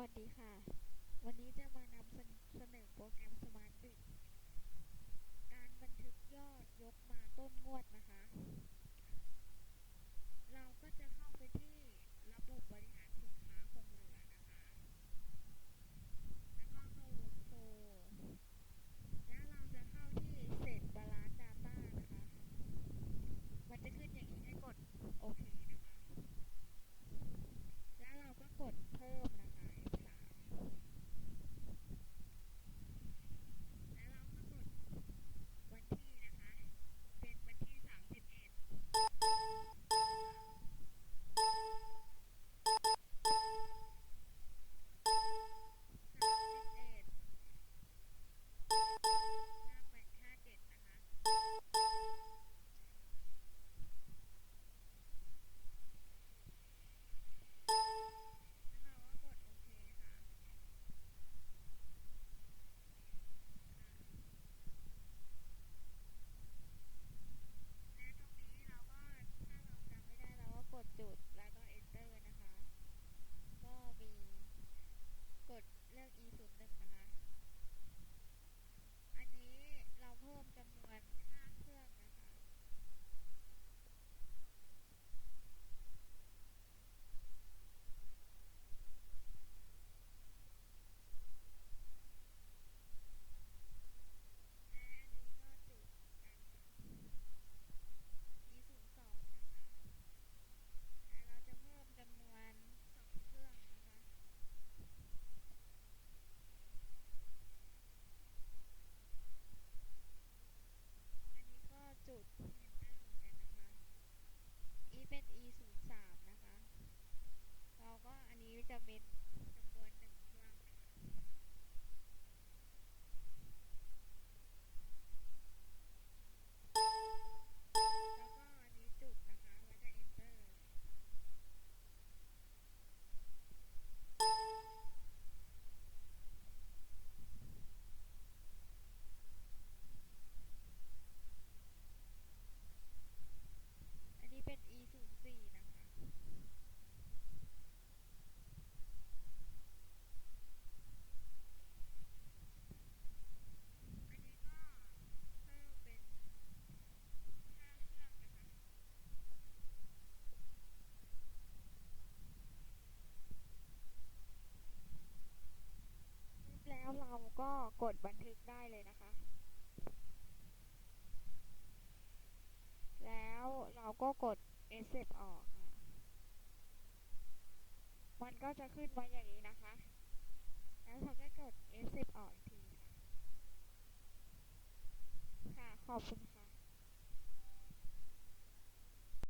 วัสดีค่ะ วันนี้จะมานำเสนอโปรแกรมสมาชิ Grid กดบันทึกได้เลยนะคะ แล้วเราก็กด escape ออกค่ะ มันก็จะขึ้นมาอย่างนี้นะคะ แล้วเราก็กด escape ออกอีกที ค่ะ ขอบคุณ